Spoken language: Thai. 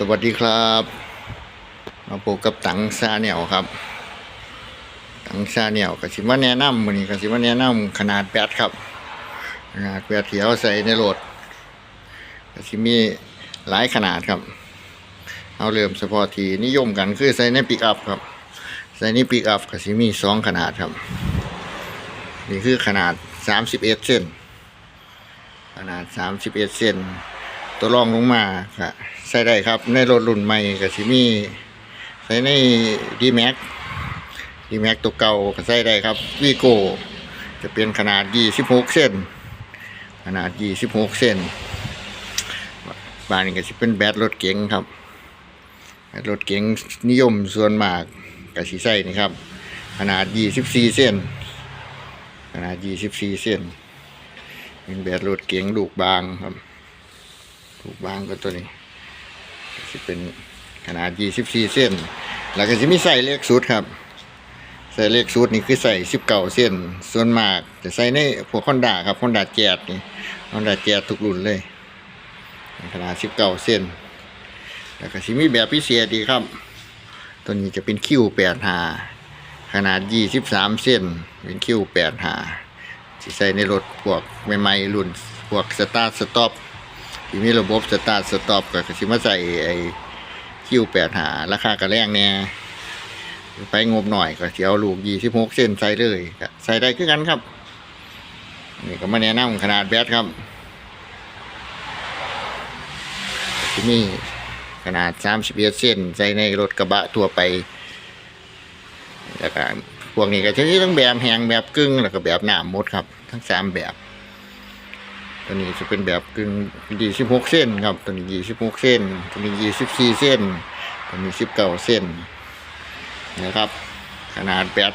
สวัสดีครับ มาพบกับตังซาเนียวครับ ตังซาเนียวกสิมาแนะนำมือนี้กสิมาแนะนำขนาดแบตครับ ขนาดแบตที่เอาใส่ในรถกสิมีหลายขนาดครับ เอาเริ่มเฉพาะที่นิยมกันคือใส่ในปิกอัพครับ ใส่ในปิกอัพกสิมีสองขนาดครับ นี่คือขนาด31เอ็ดเซนขนาด31เซน ตัวรองลงมาก็ใส่ได้ครับ ในรถรุ่นใหม่ก็สิมีใส่ใน d m a x d m a x ตัวเก่าก็ใส่ได้ครับวีโกจะเป็นขนาด 26 เส้น ขนาด 26 เส้นบานนี้ก็สิเป็นแบตรถเก๋งครับแบตรถเก๋งนิยมส่วนมากก็สิใส่นี่ครับ ขนาด 24 เส้น ขนาด 24 เส้นเป็นแบตรถเก๋งลูกบางครับ ถูกบางก็ตัวนี้จะเป็นขนาด 24 เส้น แล้วก็จะมีใส่เลขสุดครับ ใส่เลขสุดนี่คือใส่19เส้น ส่วนมากจะใส่ในพวกคอนดาครับคอนดาแจดนี่คอนดาแจดทุกรุ่นเลย ขนาด19เส้น แล้วก็จะมีแบบพิเศษดีครับ ตัวนี้จะเป็นคิว8หาขนาด 23 เส้น เป็นคิว8หาที่ใส่ในรถพวกใหม่ๆรุ่นพวกสตาร์สต็อป ที่มีระบบสตาร์ทสต็อปก็สิมาใส่ไอ้คิวแปดหาราคากระแรงเนี่ยไปงบหน่อยก็เสิเอาลูกยี่สิบหกเส้นใส่เลยใส่ได้คือกันครับ นี่ก็มาแนะนำขนาดแบตครับที่มีขนาดสามสิบเอ็ดเส้นใส่ในรถกระบะทั่วไปแล้วก็พวกนี้ก็จะมีทั้งแบบแหงแบบกึ่งแล้วก็แบบหนามหมดครับ ทั้งสามแบบ ตัวนี้จะเป็นแบบกึ่งยี่สิบหกเส้นครับ ตัวนี้ยี่สิบหกเส้น ตัวนี้ยี่สิบสี่เส้น ตัวนี้สิบเก้าเส้นนะครับ ขนาดแปด